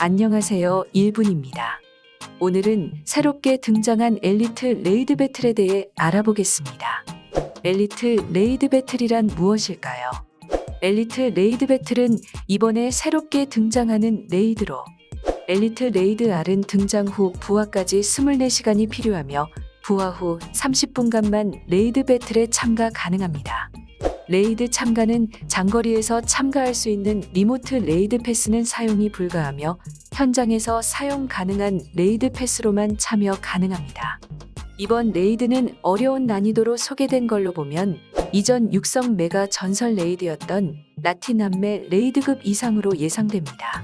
안녕하세요. 1분입니다. 오늘은 새롭게 등장한 엘리트 레이드 배틀에 대해 알아보겠습니다. 엘리트 레이드 배틀이란 무엇일까요? 엘리트 레이드 배틀은 이번에 새롭게 등장하는 레이드로 엘리트 레이드 R은 등장 후 부하까지 24시간이 필요하며 부하 후 30분간만 레이드 배틀에 참가 가능합니다. 레이드 참가는 장거리에서 참가할 수 있는 리모트 레이드 패스는 사용이 불가하며 현장에서 사용 가능한 레이드 패스로만 참여 가능합니다. 이번 레이드는 어려운 난이도로 소개된 걸로 보면 이전 육성 메가 전설 레이드였던 라틴남매 레이드급 이상으로 예상됩니다.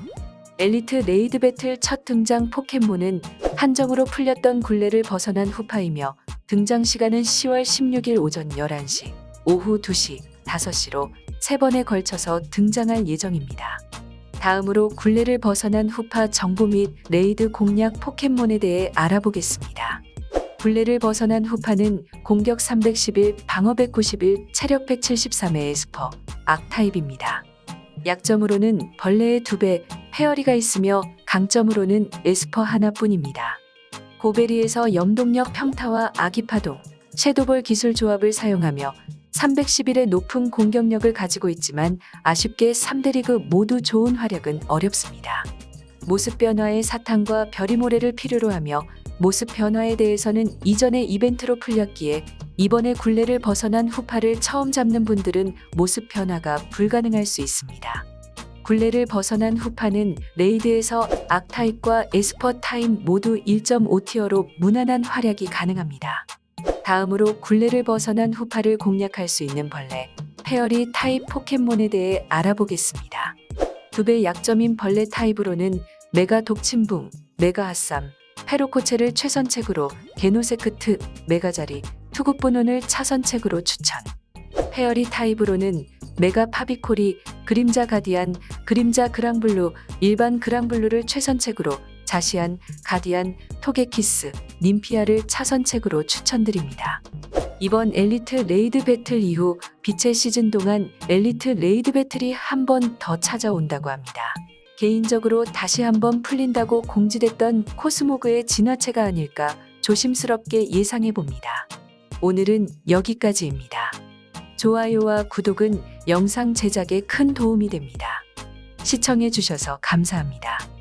엘리트 레이드 배틀 첫 등장 포켓몬은 한정으로 풀렸던 굴레를 벗어난 후파이며 등장 시간은 10월 16일 오전 11시, 오후 2시, 5시로 세 번에 걸쳐서 등장할 예정입니다. 다음으로 굴레를 벗어난 후파 정보 및 레이드 공략 포켓몬에 대해 알아보겠습니다. 굴레를 벗어난 후파는 공격 311, 방어 191, 체력 173의 에스퍼, 악타입입니다. 약점으로는 벌레의 2배, 페어리가 있으며 강점으로는 에스퍼 하나뿐입니다. 고베리에서 염동력 평타와 아기파동, 섀도볼 기술 조합을 사용하며 311의 높은 공격력을 가지고 있지만 아쉽게 3대 리그 모두 좋은 활약은 어렵습니다. 모습 변화의 사탕과 별이 모래를 필요로 하며 모습 변화에 대해서는 이전의 이벤트로 풀렸기에 이번에 굴레를 벗어난 후파를 처음 잡는 분들은 모습 변화가 불가능할 수 있습니다. 굴레를 벗어난 후파는 레이드에서 악타입과 에스퍼 타임 모두 1.5티어로 무난한 활약이 가능합니다. 다음으로 굴레를 벗어난 후파를 공략할 수 있는 벌레, 페어리 타입 포켓몬에 대해 알아보겠습니다. 두 배 약점인 벌레 타입으로는 메가 독침붕, 메가 핫삼, 페로코체를 최선책으로 게노세크트, 메가자리, 투구분혼을 차선책으로 추천. 페어리 타입으로는 메가 파비코리, 그림자 가디안, 그림자 그랑블루, 일반 그랑블루를 최선책으로 자시안, 가디안, 토게키스, 님피아를 차선책으로 추천드립니다. 이번 엘리트 레이드 배틀 이후 빛의 시즌 동안 엘리트 레이드 배틀이 한 번 더 찾아온다고 합니다. 개인적으로 다시 한번 풀린다고 공지됐던 코스모그의 진화체가 아닐까 조심스럽게 예상해 봅니다. 오늘은 여기까지입니다. 좋아요와 구독은 영상 제작에 큰 도움이 됩니다. 시청해 주셔서 감사합니다.